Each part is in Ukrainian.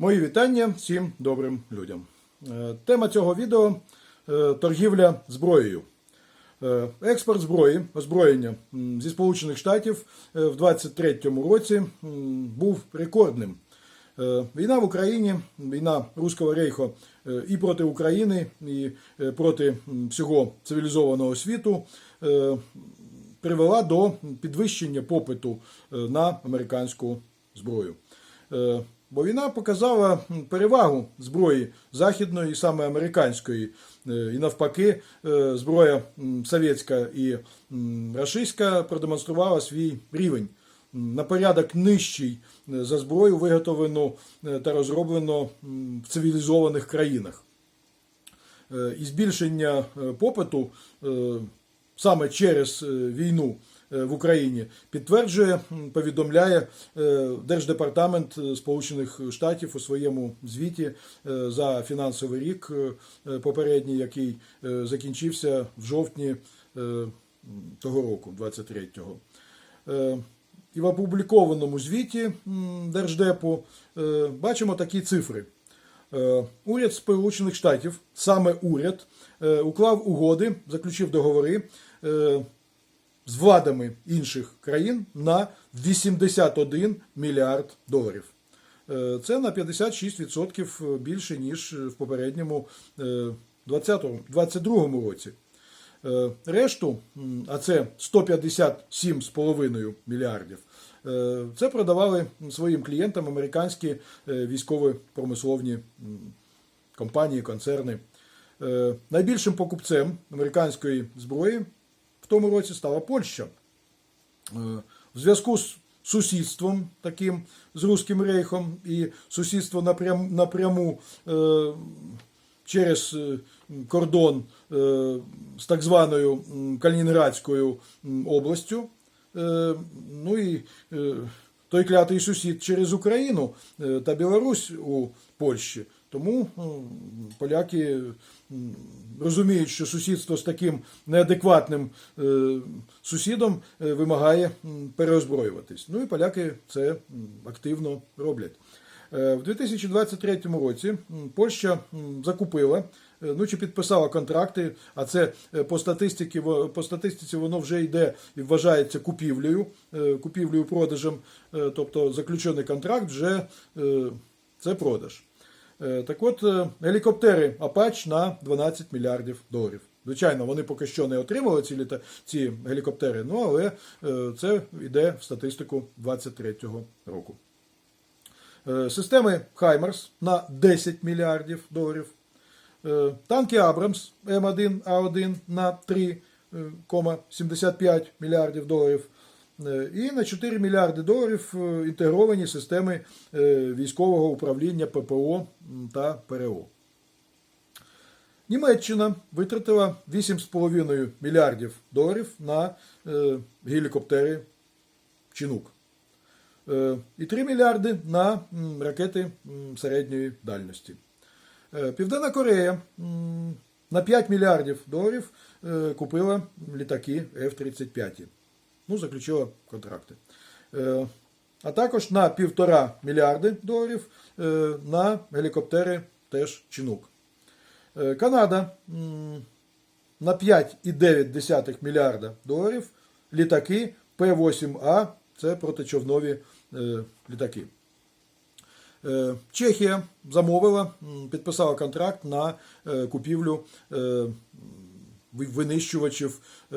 Мої вітання всім добрим людям. Е, Тема цього відео е, торгівля зброєю. Е, Експорт зброї, озброєння зі Сполучених Штатів в 2023 році був рекордним. Війна в Україні, війна Руського рейху і проти України, і проти всього цивілізованого світу привела до підвищення попиту на американську зброю. Бо війна показала перевагу зброї західної, саме американської, Е, і навпаки, е, зброя совєтська і рашистська продемонструвала свій рівень на порядок нижчий е, за зброю, виготовлену та розроблену в цивілізованих країнах. І збільшення попиту саме через війну в Україні підтверджує, повідомляє е, Держдепартамент е, Сполучених Штатів у своєму звіті е, за фінансовий рік е, е, попередній, який е, закінчився в жовтні е, того року, 23-го. Е, І в опублікованому звіті Держдепу е, бачимо такі цифри. Е, Уряд Сполучених Штатів, саме уряд, е, уклав угоди, заключив договори е, з владами інших країн на 81 мільярд доларів. Е, Це на 56% більше, ніж в попередньому 2022 році. Е, Решту, а це 157,5 мільярдів, е, це продавали своїм клієнтам американські е, військово-промисловні компанії, концерни. Е, Найбільшим покупцем американської зброї тому році стала Польща. Е, В зв'язку з сусідством таким з Руським рейхом і сусідство напрям, напряму е, через е, кордон е, з так званою Калінінградською областю. Е, Ну і е, той клятий сусід через Україну е, та Білорусь у Польщі. Тому поляки розуміють, що сусідство з таким неадекватним е, сусідом е, вимагає переозброюватись. Ну і поляки це активно роблять. Е, В 2023 році Польща закупила. Ну чи підписала контракти, а це по статистиці, по статистиці воно вже йде і вважається купівлею, купівлею продажем, тобто заключений контракт вже це продаж. Е, Так от, е, гелікоптери Апач на 12 мільярдів доларів. Звичайно, вони поки що не отримали ці, літа, ці гелікоптери, ну але е, це йде в статистику 2023 року. Системи Хаймерс на 10 мільярдів доларів. Танки Абрамс М1А1 на 3,75 мільярдів доларів. Е, І на 4 мільярди доларів е, інтегровані системи е, військового управління ППО та ПРО. Німеччина витратила 8,5 мільярдів доларів на гелікоптери Чинук. І 3 мільярди на ракети середньої дальності. Південна Корея на 5 мільярдів доларів купила літаки F-35. Ну, заключила контракти. Е, А також на 1,5 мільярди доларів е, на гелікоптери теж Чинук. Е, Канада на 5,9 мільярда доларів літаки П-8А це протичовнові літаки. Чехія замовила, підписала контракт на купівлю винищувачів е,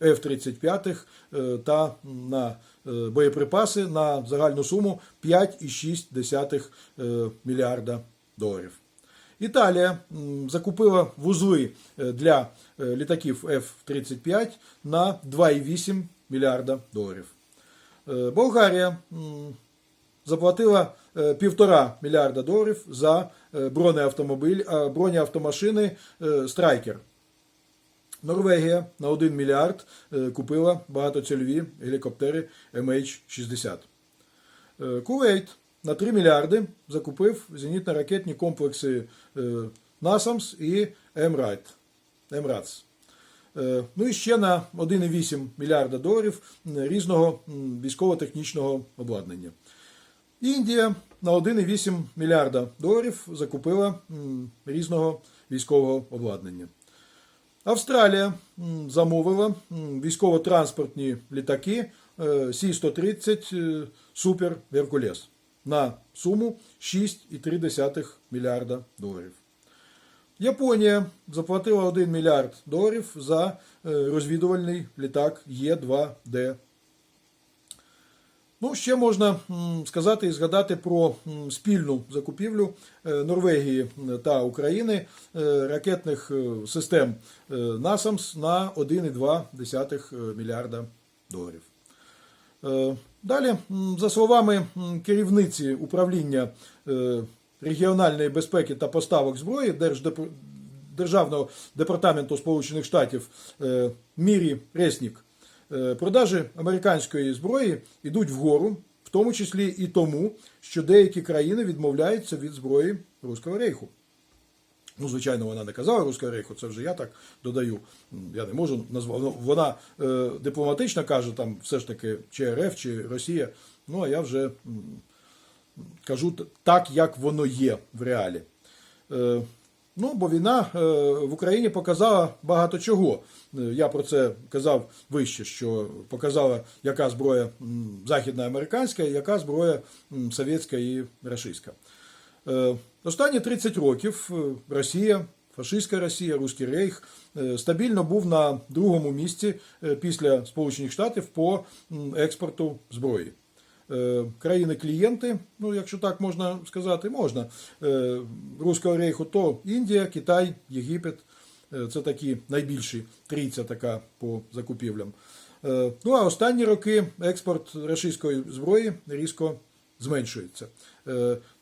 F-35 е, та на е, боєприпаси на загальну суму 5,6 е, мільярда доларів. Італія закупила вузли для літаків F-35 на 2,8 мільярда доларів. Болгарія заплатила е, півтора мільярда доларів за бронеавтомобіль, бронеавтомашини Страйкер. Норвегія на 1 мільярд е, купила багатоцільові гелікоптери MH-60. Е, Кувейт на 3 мільярди закупив зенітно-ракетні комплекси е, NASAMS і Емрат. Е, Ну і ще на 1,8 мільярда доларів різного військово-технічного обладнання. Індія на 1,8 мільярда доларів закупила різного військового обладнання. Австралія замовила військово-транспортні літаки е, Сі-130 е, Супер Геркулес на суму 6,3 мільярда доларів. Японія заплатила 1 мільярд доларів за е, розвідувальний літак Є2Д. Ну, ще можна сказати і згадати про спільну закупівлю е, Норвегії та України е, ракетних е, систем NASAMS на 1,2 мільярда доларів. Далі, за словами керівниці управління регіональної безпеки та поставок зброї Держдеп- Державного департаменту Сполучених Штатів Мірі Реснік, продажі американської зброї йдуть вгору, в тому числі і тому, що деякі країни відмовляються від зброї Руського рейху. Ну, звичайно, вона не казала Руського рейху, це вже я так додаю. Я не можу назвати. Ну, Вона е, дипломатично каже, там все ж таки чи РФ, чи Росія. Ну, а я вже кажу так, як воно є в реалі. Е, ну, бо війна е, в Україні показала багато чого. Е, Я про це казав вище, що показала, яка зброя м, західна американська, яка зброя совєтська і рашистська. Е, Останні 30 років Росія, фашистська Росія, Руський Рейх стабільно був на другому місці після Сполучених Штатів по експорту зброї. Е, Країни-клієнти, ну якщо так можна сказати, можна. е, Руського рейху то Індія, Китай, Єгипет. Е, Це такі найбільші трійця така по закупівлям. Ну а останні роки експорт російської зброї різко зменшується.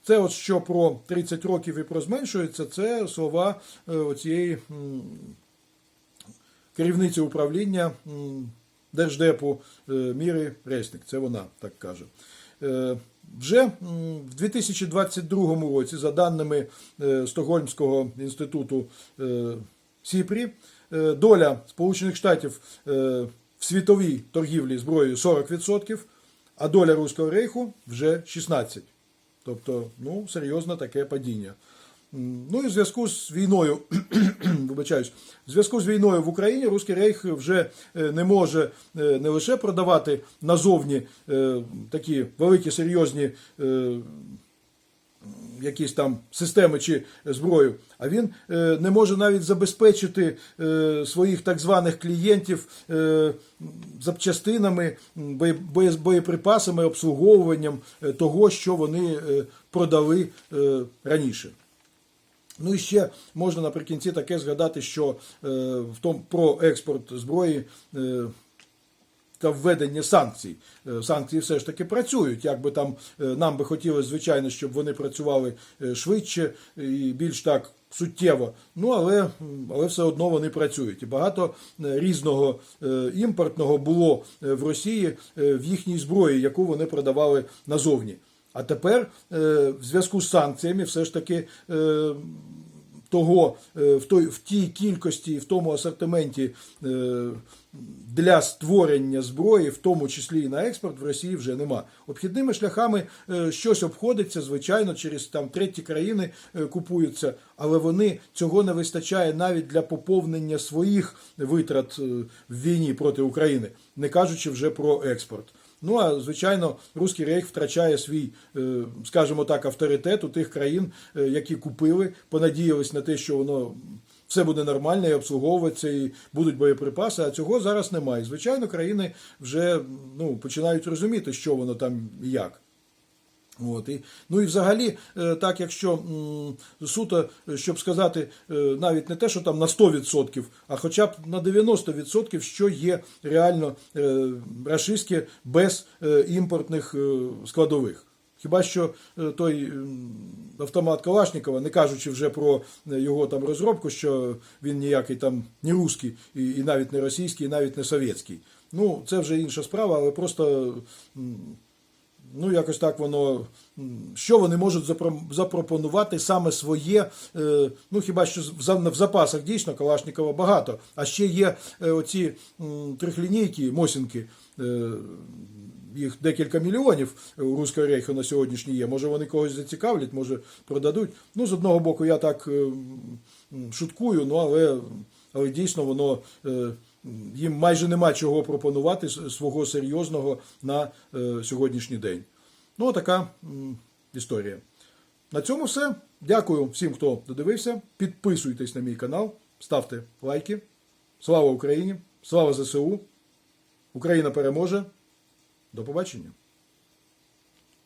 Це от що про 30 років і про зменшується, це слова оцієї м, керівниці управління Держдепу е, Міри Ресник. Це вона так каже. Е, Вже в 2022 році, за даними е, Стокгольмського інституту Сіпрі, доля Сполучених Штатів в світовій торгівлі зброєю 40%, а доля Руського рейху вже 16%. Тобто, ну, серйозне таке падіння. Ну і в зв'язку з війною, вибачаюсь, в зв'язку з війною в Україні Руський Рейх вже е, не може е, не лише продавати назовні е, такі великі серйозні якісь там системи чи зброю, а він не може навіть забезпечити своїх так званих клієнтів запчастинами, боєприпасами, обслуговуванням того, що вони продали раніше. Ну і ще можна наприкінці таке згадати, що е, в тому про експорт зброї. Е, та введення санкцій. Е, Санкції все ж таки працюють. Як би там нам би хотілося, звичайно, щоб вони працювали швидше і більш так суттєво. Ну але, але все одно вони працюють. І багато різного імпортного було в Росії в їхній зброї, яку вони продавали назовні. А тепер в зв'язку з санкціями все ж таки. Того е, в той в тій кількості, в тому асортименті е, для створення зброї, в тому числі і на експорт, в Росії вже нема. Обхідними шляхами е, щось обходиться, звичайно, через там треті країни купуються, але вони цього не вистачає навіть для поповнення своїх витрат в війні проти України, не кажучи вже про експорт. Ну а звичайно, Руський рейх втрачає свій, е, скажімо так, авторитет у тих країн, е, які купили, понадіялись на те, що воно все буде нормально і обслуговуватися, і будуть боєприпаси. А цього зараз немає. Звичайно, країни вже ну, починають розуміти, що воно там і як. От, і, ну і взагалі, е, так якщо суто, е, щоб сказати, е, навіть не те, що там на 100%, а хоча б на 90%, що є реально рашистське без імпортних складових. Хіба що той автомат Калашникова, не кажучи вже про його там розробку, що він ніякий там не русський, і навіть не російський, і навіть не совєтський. Ну, це вже інша справа, але просто. Ну, якось так воно. Що вони можуть запро- запропонувати саме своє? е, Ну, хіба що в запасах дійсно Калашникова багато. А ще є е, оці м, трьохлінійки, мосінки, е, їх декілька мільйонів у Руського рейху на сьогоднішній є. Може вони когось зацікавлять, може продадуть. Ну, з одного боку, я так шуткую, ну але, але дійсно воно. Їм майже нема чого пропонувати свого серйозного на е, сьогоднішній день. Ну, така історія. На цьому все. Дякую всім, хто додивився. Підписуйтесь на мій канал, ставте лайки. Слава Україні! Слава ЗСУ! Україна переможе! До побачення!